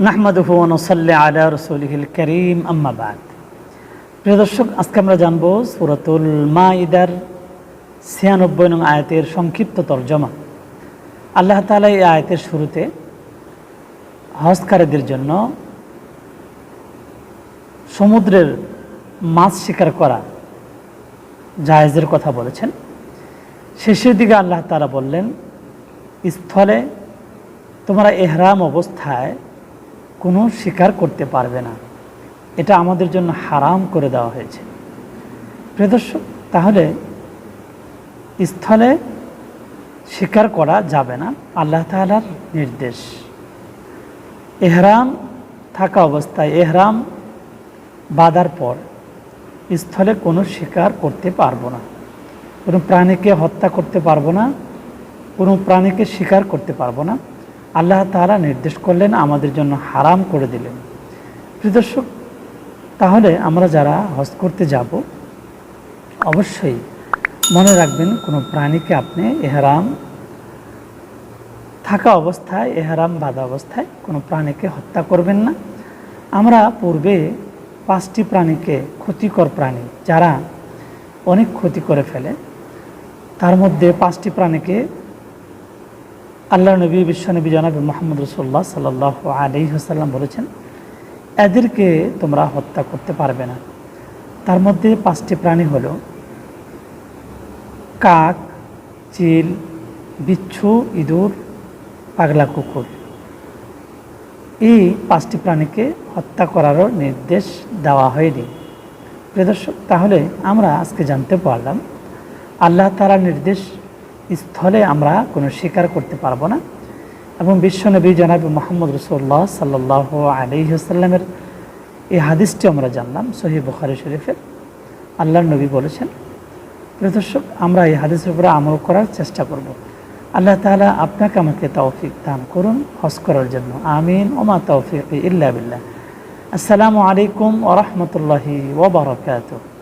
নাহমাদুহু ওনসল্লি আলা রসুলহিল করিম আম্মাবাদ প্রিয় দর্শক, আজকে আমরা জানব সুরাতুল মাইদার ছিয়ানব্বই নং আয়াতের সংক্ষিপ্ত তর্জমা। আল্লাহ তালা এই আয়াতের শুরুতে হজকারীদের জন্য সমুদ্রের মাছ শিকার করা জায়েজের কথা বলেছেন। শেষের দিকে আল্লাহ তালা বললেন, স্থলে তোমরা এহরাম অবস্থায় কোনো শিকার করতে পারবে না। এটা আমাদের জন্য হারাম করে দেওয়া হয়েছে। প্রিয়দর্শক তাহলে স্থলে শিকার করা যাবে না, আল্লাহ তালার নির্দেশ। এহরাম থাকা অবস্থায়, এহরাম বাঁধার পর স্থলে কোনো শিকার করতে পারব না। কোনো প্রাণীকে হত্যা করতে পারব না, কোনো প্রাণীকে শিকার করতে পারব না। আল্লাহ তাআলা নির্দেশ করলেন, আমাদের জন্য হারাম করে দিলেন। প্রিদর্শক তাহলে আমরা যারা হজ করতে যাব, অবশ্যই মনে রাখবেন, কোনো প্রাণীকে আপনি এহারাম, থাকা অবস্থায়, এহারাম বাঁধা অবস্থায় কোনো প্রাণীকে হত্যা করবেন না। আমরা পূর্বে পাঁচটি প্রাণীকে ক্ষতিকর প্রাণী, যারা অনেক ক্ষতি করে ফেলে, তার মধ্যে পাঁচটি প্রাণীকে আল্লাহ নবী বিশ্বনবী জনাবি মোহাম্মদ রসোল্লা সাল্লাহ আলি হাসাল্লাম বলেছেন, এদেরকে তোমরা হত্যা করতে পারবে না। তার মধ্যে পাঁচটি প্রাণী হলো, কাক, চিল, বিচ্ছু, ইঁদুর, পাগলা কুকুর। এই পাঁচটি প্রাণীকে হত্যা করারও নির্দেশ দেওয়া হয়নি। প্রদর্শক তাহলে আমরা আজকে জানতে পারলাম, আল্লাহ তালার নির্দেশ স্থলে আমরা কোনো স্বীকার করতে পারব না। এবং বিশ্বনবী জনাবি মোহাম্মদ রসুল্লাহ সাল্লাহ আলিহাসাল্লামের এই হাদিসটি আমরা জানলাম সহি বুখারি শরীফের। আল্লাহর নবী বলেছেন প্রদর্শক আমরা এই হাদিসের উপরে আমল করার চেষ্টা করব। আল্লাহ তালা আপনাকে আমাকে তৌফিক দান করুন হজ করার জন্য। আমিন। ওমা তৌফিক ইল্লা বিল্লাহ। আসসালামু আলাইকুম ওরহমতুল্লাহি ওবরাকাতুহ